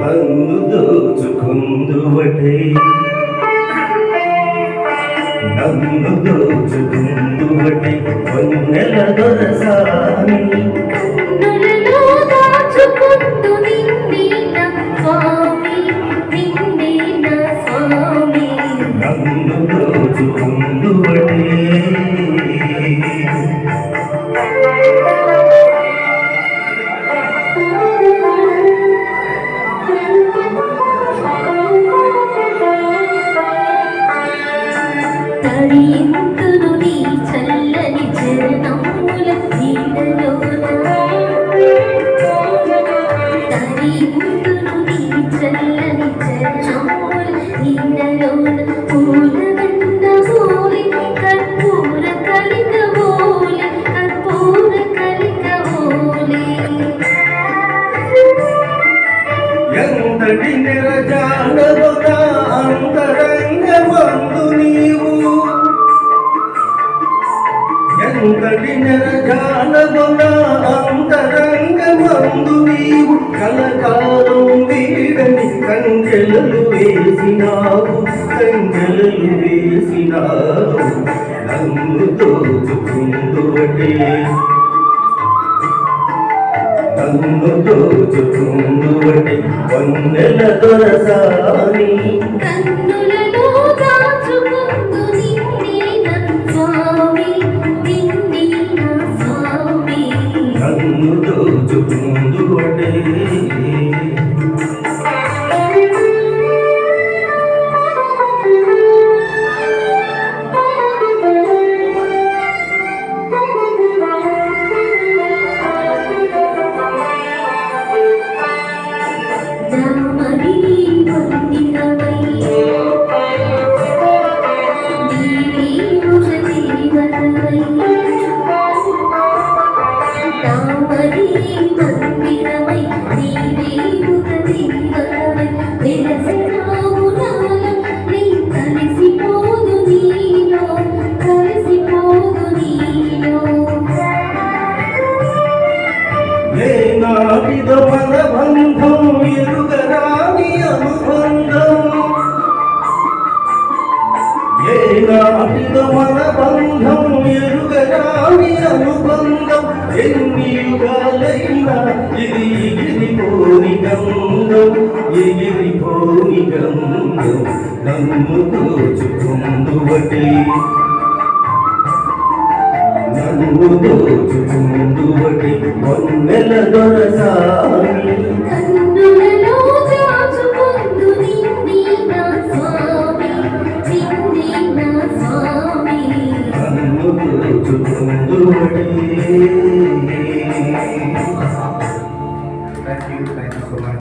నన్ను దోచుకుందువటే నన్ను దోచుకుందువటే కొన్నెల దొరసాని తడియంతును నీ చల్లని చరణముల నీడలోన? తడియంతును నీ చల్లని చరణముల నీడలోన? ఎంతటి నిరజాడవుగా అంతరంగమందు నీవు కలకాలం వీడని కంచెలలు వేసినావు కంచెలలు వేసినావు. నన్ను దోచుకుందువటే. నన్ను దోచుకుందువటి. వన్నెల దొరసాని. రోజు ముందు జామరి మన బంధం ఎరుగరాని అనుబంధం ఏనాటిదో మన బంధం ఎరుగరాని అనుబంధం ఎన్ని నన్ను దోచుకుందువటి. నన్ను దోచుకుందువటి. కొన్నెల దొరసారి. Thank you, thank you so much.